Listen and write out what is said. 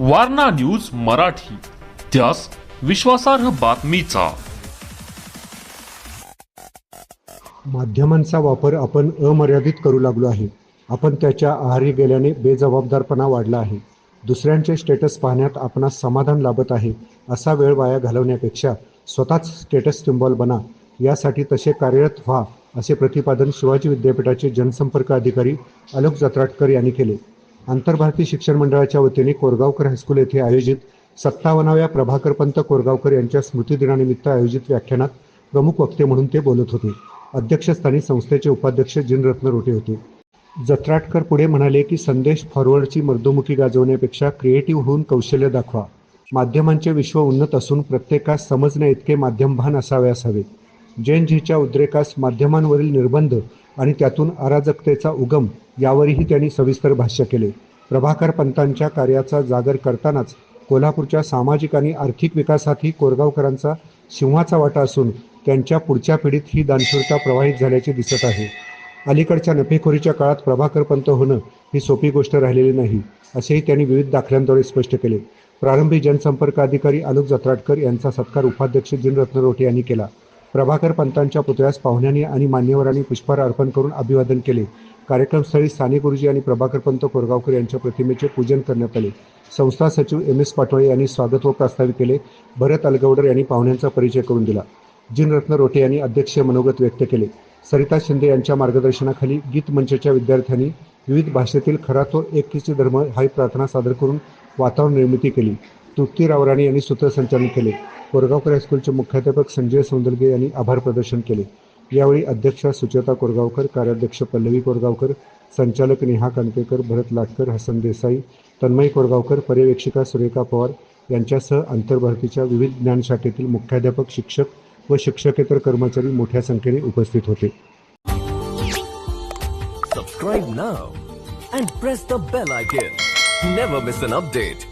Warna news Marathi त्यास विश्वासार्ह बातमीचा. माध्यमांचा वापर आपण अमर्यादित करू लागलो आहे. आपण त्याच्या आहारी गेल्याने बेजबाबदारपणा वाढला आहे. दुसऱ्यांचे स्टेटस पाहण्यात आपणास समाधान लाभत आहे असा वेळ वाया घालवण्यापेक्षा स्वतःच स्टेटस सिम्बॉल बना. यासाठी तसे कार्यरत व्हा असे प्रतिपादन शिवाजी विद्यापीठाचे जनसंपर्क अधिकारी अलोक जत्राटकर यांनी केले. आंतरभारती शिक्षण मंडळाच्या वतीने कोरगावकर हायस्कूल येथे आयोजित सत्तावन्नाव्या प्रभाकर पंत कोरगावकर यांच्या स्मृतिदिनानिमित्त आयोजित व्याख्यानात प्रमुख वक्ते म्हणून ते बोलत होते. अध्यक्षस्थानी संस्थेचे उपाध्यक्ष जिनरत्न रोटे होते. जत्राटकर पुढे म्हणाले की संदेश फॉरवर्डची मर्दोमुखी गाजवण्यापेक्षा क्रिएटिव्ह होऊन कौशल्य दाखवा. माध्यमांचे विश्व उन्नत असून प्रत्येकास समजण्या इतके माध्यमभान असाव्यास हवे. जैन जीच्या उद्रेकास माध्यमांवरील निर्बंध आणि त्यातून अराजकतेचा उगम यावरही त्यांनी सविस्तर भाष्य केले. प्रभाकर पंतांच्या कार्याचा जागर करतानाच कोल्हापूरच्या सामाजिक आणि आर्थिक विकासातही कोरगावकरांचा सिंहाचा वाटा असून त्यांच्या पुढच्या पिढीत ही दानशूरता प्रवाहित झाल्याचे दिसत आहे. अलीकडच्या नफेखोरीच्या काळात प्रभाकर पंत होणं ही सोपी गोष्ट राहिलेली नाही असेही त्यांनी विविध दाखल्यांद्वारे स्पष्ट केले. प्रारंभी जनसंपर्क अधिकारी आलोक जत्राटकर यांचा सत्कार उपाध्यक्ष जिनरत्न रोटे यांनी केला. प्रभाकर पंतांच्या पुतळ्यास पाहुण्यांनी आणि मान्यवरांनी पुष्पहार अर्पण करून अभिवादन केले. कार्यक्रमस्थळी स्थानिक गुरुजी आणि प्रभाकरपंत कोरगावकर यांच्या प्रतिमेचे पूजन करण्यात आले. संस्था सचिव एम एस पाटोळे यांनी स्वागत व प्रास्ताविक केले. भरत अलगवडर यांनी पाहुण्यांचा परिचय करून दिला. जिनरत्न रोटे यांनी अध्यक्षीय मनोगत व्यक्त केले. सरिता शिंदे यांच्या मार्गदर्शनाखाली गीत मंचच्या विद्यार्थ्यांनी विविध भाषेतील खरा तो एकीचे धर्म हा प्रार्थना सादर करून वातावरण निर्मिती केली. तृप्ती रावराणी यांनी सूत्रसंचालन केले. कोरगावकर हायस्कूलचे मुख्याध्यापक संजय सौंदलगे यांनी आभार प्रदर्शन केले. यावेळी अध्यक्षा सुचेता कोरगावकर कार्याध्यक्ष पल्लवी कोरगावकर संचालक नेहा कणकेकर भरत लाटकर हसन देसाई तन्मय कोरगावकर पर्यवेक्षिका सुरेखा पवार यांच्यासह आंतरभारतीच्या विविध ज्ञानशाखेतील मुख्याध्यापक शिक्षक व शिक्षकेतर कर्मचारी मोठ्या संख्येने उपस्थित होते. Subscribe now and press the bell icon never miss an update